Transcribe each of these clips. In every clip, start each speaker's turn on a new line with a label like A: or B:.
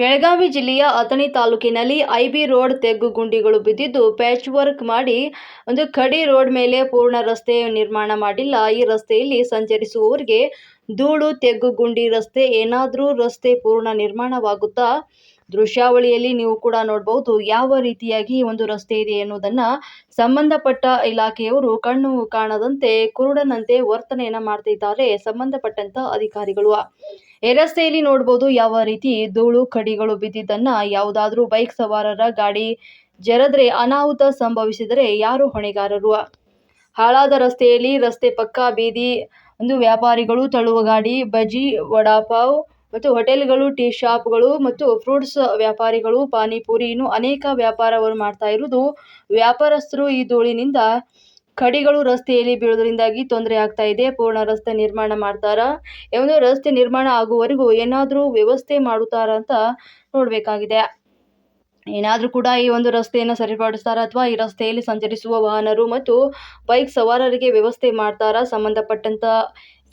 A: ಬೆಳಗಾವಿ ಜಿಲ್ಲೆಯ ಅಥಣಿ ತಾಲೂಕಿನಲ್ಲಿ IB road ತೆಗ್ಗು ಗುಂಡಿಗಳು ಬಿದ್ದಿದ್ದು ಪ್ಯಾಚ್ ವರ್ಕ್ ಮಾಡಿ ಒಂದು ಕಡಿ ರೋಡ್ ಮೇಲೆ ಪೂರ್ಣ ರಸ್ತೆ ನಿರ್ಮಾಣ ಮಾಡಿಲ್ಲ. ಈ ರಸ್ತೆಯಲ್ಲಿ ಸಂಚರಿಸುವವರಿಗೆ ಧೂಳು, ತೆಗ್ಗು ಗುಂಡಿ ರಸ್ತೆ, ಏನಾದರೂ ರಸ್ತೆ ಪೂರ್ಣ ನಿರ್ಮಾಣವಾಗುತ್ತಾ? ದೃಶ್ಯಾವಳಿಯಲ್ಲಿ ನೀವು ಕೂಡ ನೋಡಬಹುದು ಯಾವ ರೀತಿಯಾಗಿ ಒಂದು ರಸ್ತೆ ಇದೆ ಎನ್ನುವುದನ್ನು. ಸಂಬಂಧಪಟ್ಟ ಇಲಾಖೆಯವರು ಕಣ್ಣು ಕಾಣದಂತೆ ಕುರುಡನಂತೆ ವರ್ತನೆಯನ್ನು ಮಾಡ್ತಿದ್ದಾರೆ ಸಂಬಂಧಪಟ್ಟಂತ ಅಧಿಕಾರಿಗಳು. ಈ ರಸ್ತೆಯಲ್ಲಿ ನೋಡಬಹುದು ಯಾವ ರೀತಿ ಧೂಳು, ಕಡಿಗಳು ಬಿದ್ದಿದ್ದನ್ನ. ಯಾವುದಾದ್ರೂ ಬೈಕ್ ಸವಾರರ ಗಾಡಿ ಜರದ್ರೆ ಅನಾಹುತ ಸಂಭವಿಸಿದರೆ ಯಾರು ಹೊಣೆಗಾರರು? ಹಾಳಾದ ರಸ್ತೆಯಲ್ಲಿ ರಸ್ತೆ ಪಕ್ಕ ಬೀದಿ ಒಂದು ವ್ಯಾಪಾರಿಗಳು ತಳ್ಳುವ ಗಾಡಿ, ಬಜಿ, ವಡಾಪಾವ್ ಮತ್ತು ಹೋಟೆಲ್ಗಳು, ಟೀ ಶಾಪ್ಗಳು ಮತ್ತು ಫ್ರೂಟ್ಸ್ ವ್ಯಾಪಾರಿಗಳು, ಪಾನಿಪುರಿ, ಇನ್ನು ಅನೇಕ ವ್ಯಾಪಾರವನ್ನು ಮಾಡ್ತಾ ಇರುವುದು ವ್ಯಾಪಾರಸ್ಥರು ಈ ಧೂಳಿನಿಂದ ಕಡಿಗಳು ರಸ್ತೆಯಲ್ಲಿ ಬೀಳೋದ್ರಿಂದಾಗಿ ತೊಂದರೆ ಆಗ್ತಾ ಇದೆ. ಪೂರ್ಣ ರಸ್ತೆ ನಿರ್ಮಾಣ ಮಾಡ್ತಾರಾ? ಏನೋ ರಸ್ತೆ ನಿರ್ಮಾಣ ಆಗುವವರೆಗೂ ಏನಾದರೂ ವ್ಯವಸ್ಥೆ ಮಾಡುತ್ತಾರಾ ಅಂತ ನೋಡಬೇಕಾಗಿದೆ. ಏನಾದರೂ ಕೂಡ ಈ ಒಂದು ರಸ್ತೆಯನ್ನು ಸರಿಪಡಿಸ್ತಾರ ಅಥವಾ ಈ ರಸ್ತೆಯಲ್ಲಿ ಸಂಚರಿಸುವ ವಾಹನರು ಮತ್ತು ಬೈಕ್ ಸವಾರರಿಗೆ ವ್ಯವಸ್ಥೆ ಮಾಡ್ತಾರ? ಸಂಬಂಧಪಟ್ಟಂತ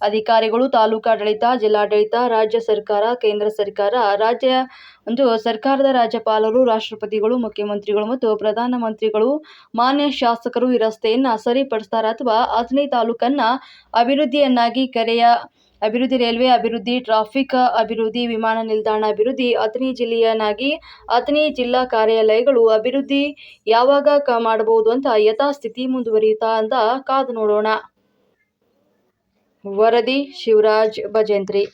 A: ಅಧಿಕಾರಿಗಳು, ತಾಲೂಕಾಡಳಿತ, ಜಿಲ್ಲಾಡಳಿತ, ರಾಜ್ಯ ಸರ್ಕಾರ, ಕೇಂದ್ರ ಸರ್ಕಾರ, ರಾಜ್ಯ ಒಂದು ಸರ್ಕಾರದ ರಾಜ್ಯಪಾಲರು, ರಾಷ್ಟ್ರಪತಿಗಳು, ಮುಖ್ಯಮಂತ್ರಿಗಳು ಮತ್ತು ಪ್ರಧಾನಮಂತ್ರಿಗಳು, ಮಾನ್ಯ ಶಾಸಕರು ಈ ರಸ್ತೆಯನ್ನು ಸರಿಪಡಿಸ್ತಾರೆ ಅಥವಾ ಅಥಣಿ ತಾಲೂಕನ್ನು ಅಭಿವೃದ್ಧಿಯನ್ನಾಗಿ ಕೆರೆಯ ಅಭಿವೃದ್ಧಿ ರೈಲ್ವೆ ಅಭಿವೃದ್ಧಿ, ಟ್ರಾಫಿಕ್ ಅಭಿವೃದ್ಧಿ, ವಿಮಾನ ನಿಲ್ದಾಣ ಅಭಿವೃದ್ಧಿ, ಅಥಣಿ ಜಿಲ್ಲೆಯನ್ನಾಗಿ ಅಥಣಿ ಜಿಲ್ಲಾ ಕಾರ್ಯಾಲಯಗಳು ಅಭಿವೃದ್ಧಿ ಯಾವಾಗ ಕ, ಮಾಡಬಹುದು ಅಂತ ಯಥಾಸ್ಥಿತಿ ಮುಂದುವರಿಯುತ್ತಾ ಅಂತ ಕಾದು ನೋಡೋಣ. वरदी
B: शिवराज बजेंद्री।